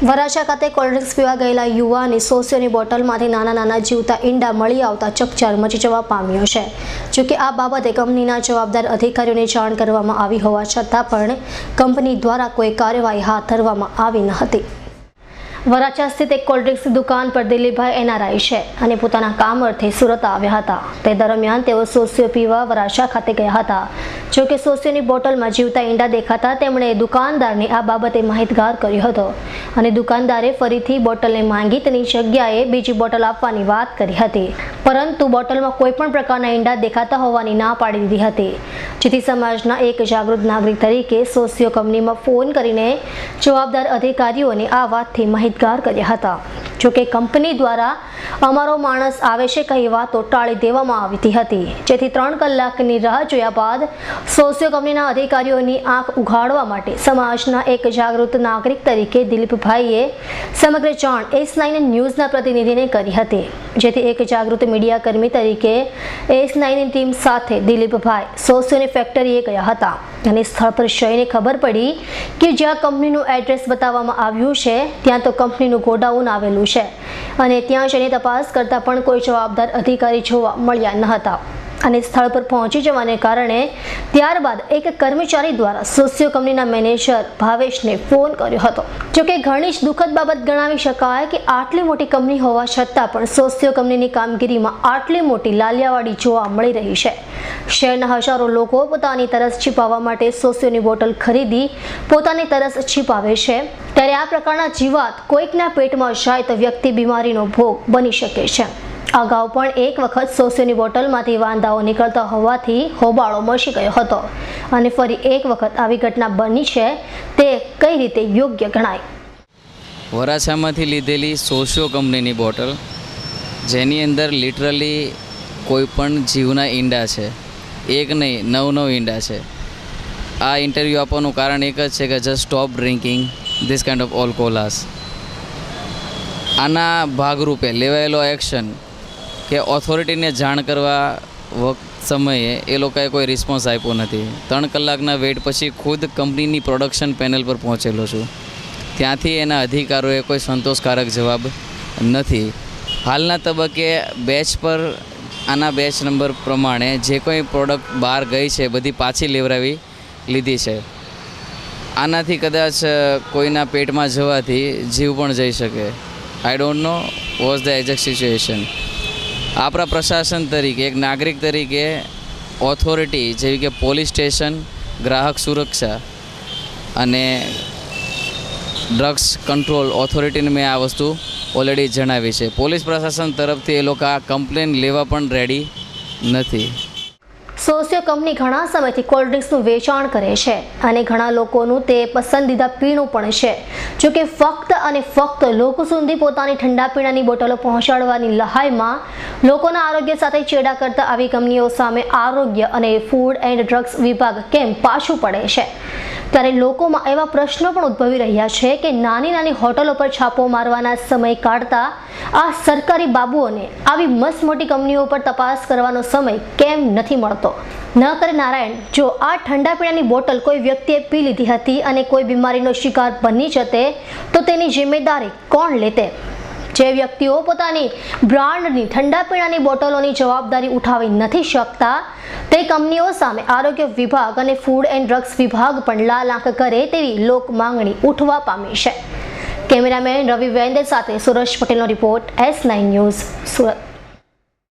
વરાછા ખાતે કોલ્ડ્રિંક્સ પીવા ગયેલા યુવાને સોસીઓની બોટલમાંથી નાના નાના જીવતા ઈંડા મળી આવતા ચકચાર મચી જવા પામ્યો છે. જોકે આ બાબતે કંપનીના જવાબદાર અધિકારીઓને જાણ કરવામાં આવી હોવા છતાં પણ કંપની દ્વારા કોઈ કાર્યવાહી હાથ ધરવામાં આવી ન હતી. વરાછા સ્થિત એક કોલ્ડ્રિંક્સની દુકાન પર દિલીપભાઈ એનઆરઆઈ છે અને પોતાના કામ અર્થે સુરત આવ્યા હતા. તે દરમિયાન તેઓ સોસિયો પીવા વરાછા ખાતે ગયા હતા. જો કે સોસિયોની બોટલમાં જીવતા ઈંડા દેખાતા તેમણે દુકાનદારને આ બાબતે માહિતગાર કર્યો હતો અને દુકાનદારે ફરીથી બોટલને માંગી તેની જગ્યાએ બીજી બોટલ આપવાની વાત કરી હતી. પરંતુ બોટલમાં કોઈ પણ પ્રકારના ઈંડા દેખાતા હોવાની ના પાડી દીધી હતી. જેથી સમાજના એક જાગૃત નાગરિક તરીકે સોસિયો કંપનીમાં ફોન કરીને જવાબદાર અધિકારીઓને આ વાતથી માહિતગાર કર્યા હતા. જોકે કંપની દ્વારા અમારો માણસ આવે છે કઈ વાતો ટાળી દેવામાં આવી હતી. જેથી ત્રણ કલાકની રાહ જોયા બાદ સોસિયો કંપનીના અધિકારીઓની આંખ ઉઘાડવા માટે સમાજના એક જાગૃત નાગરિક તરીકે દિલીપભાઈએ સમગ્ર જાણ એસ નાઇન ન્યૂઝના પ્રતિનિધિને કરી હતી. જેથી એક જાગૃત મીડિયા કર્મી તરીકે એસ નાઇનની ટીમ સાથે દિલીપભાઈ સોસિયોની ફેક્ટરીએ ગયા હતા. અને સ્થળ પર જઈને ખબર પડી કે જ્યાં કંપનીનું એડ્રેસ બતાવવામાં આવ્યું છે, ત્યાં તો કંપનીનું ગોડાઉન આવેલું છે. અને ત્યાં જઈને તપાસ કરતાં પણ કોઈ જવાબદાર અધિકારી જોવા મળ્યા ન હતા. અને સ્થળ પર પહોંચી જવાને કારણે ત્યારબાદ એક કર્મચારી દ્વારા સોસિયો કંપનીના મેનેજર ભાવેશને ફોન કર્યો હતો. જોકે ઘણી જ દુઃખદ બાબત ગણાવી શકાય કે આટલી મોટી કંપની હોવા છતાં પણ સોસિયો કંપનીની કામગીરીમાં આટલી મોટી લાલિયાવાડી જોવા મળી રહી છે. શહેરના હજારો લોકો પોતાની તરસ છીપાવવા માટે સોસિયોની બોટલ ખરીદી પોતાની તરસ છીપાવે છે. ત્યારે આ પ્રકારના જીવાત કોઈકના પેટમાં જાય તો વ્યક્તિ બીમારીનો ભોગ બની શકે છે. અગાઉ પણ એક વખત સોસિયોની બોટલમાંથી વાંદાઓ નીકળતા હોવાથી હોબાળો મચી ગયો હતો. અને ફરી એક વખત આવી ઘટના બની છે તે કઈ રીતે યોગ્ય ગણાય? વરાછામાંથી લીધેલી સોશિયો કંપનીની બોટલ, જેની અંદર લિટરલી કોઈ પણ જીવના ઈંડા છે, એક નહીં, નવ નવ ઈંડા છે. આ ઇન્ટરવ્યૂ આપવાનું કારણ એક જ છે કે just stop drinking this kind of alcohols આના ભાગરૂપે લેવાયેલો એક્શન કે ઓથોરિટીને જાણ કરવા વખત સમયે એ લોકોએ કોઈ રિસ્પોન્સ આપ્યો નથી. ત્રણ કલાકના વેઇટ પછી ખુદ કંપનીની પ્રોડક્શન પેનલ પર પહોંચેલો છું. ત્યાંથી એના અધિકારોએ કોઈ સંતોષકારક જવાબ નથી. હાલના તબક્કે બેચ પર, આના બેચ નંબર પ્રમાણે જે કોઈ પ્રોડક્ટ બહાર ગઈ છે, બધી પાછી લેવડાવી લીધી છે. આનાથી કદાચ કોઈના પેટમાં જવાથી જીવ પણ જઈ શકે. I don't know was the exact situation આપણા પ્રશાસન તરીકે, એક નાગરિક તરીકે ઓથોરિટી જેવી કે પોલીસ સ્ટેશન, ગ્રાહક સુરક્ષા અને ડ્રગ્સ કંટ્રોલ ઓથોરિટીને મેં આ વસ્તુ ઓલરેડી જણાવી છે. પોલીસ પ્રશાસન તરફથી એ લોકો આ કમ્પ્લેન લેવા પણ રેડી નથી. સોસિયો કંપની ઘણા સમયથી કોલ્ડ ડ્રિંક્સનું વેચાણ કરે છે અને ઘણા લોકોનું તે પસંદીદા પીણું પણ છે. જો કે ફક્ત અને ફક્ત લોકો સુધી પોતાની ઠંડા પીણાની બોટલો પહોંચાડવાની લહાઈમાં લોકોના આરોગ્ય સાથે ચેડા કરતા આવી કંપનીઓ સામે આરોગ્ય અને ફૂડ એન્ડ ડ્રગ્સ વિભાગ કેમ પાછું પડે છે? ત્યારે લોકોમાં એવા પ્રશ્નો પણ ઉદ્ભવી રહ્યા છે કે નાની નાની હોટલો પર છાપો મારવાના સમય કાઢતા આ સરકારી બાબુઓને આવી મસ્ત મોટી કંપનીઓ પર તપાસ કરવાનો સમય કેમ નથી મળતો? ન કરે નારાયણ, જો આ ઠંડા પીણાની બોટલ કોઈ વ્યક્તિએ પી લીધી હતી અને કોઈ બીમારીનો શિકાર બની જતે, તો તેની જિમ્મેદારી કોણ લેતે? જે વ્યક્તિઓ પોતાની બ્રાન્ડની ઠંડા પીણાની બોટલોની જવાબદારી ઉઠાવી નથી શકતા, તે કંપનીઓ સામે આરોગ્ય વિભાગ અને ફૂડ એન્ડ ડ્રગ્સ વિભાગ પણ લાલ આંખ કરે તેવી લોક માંગણી ઉઠવા પામી છે. કેમેરામેન રવિ વેન્દે સાથે સુરેશ પટેલનો report S nine news Surat.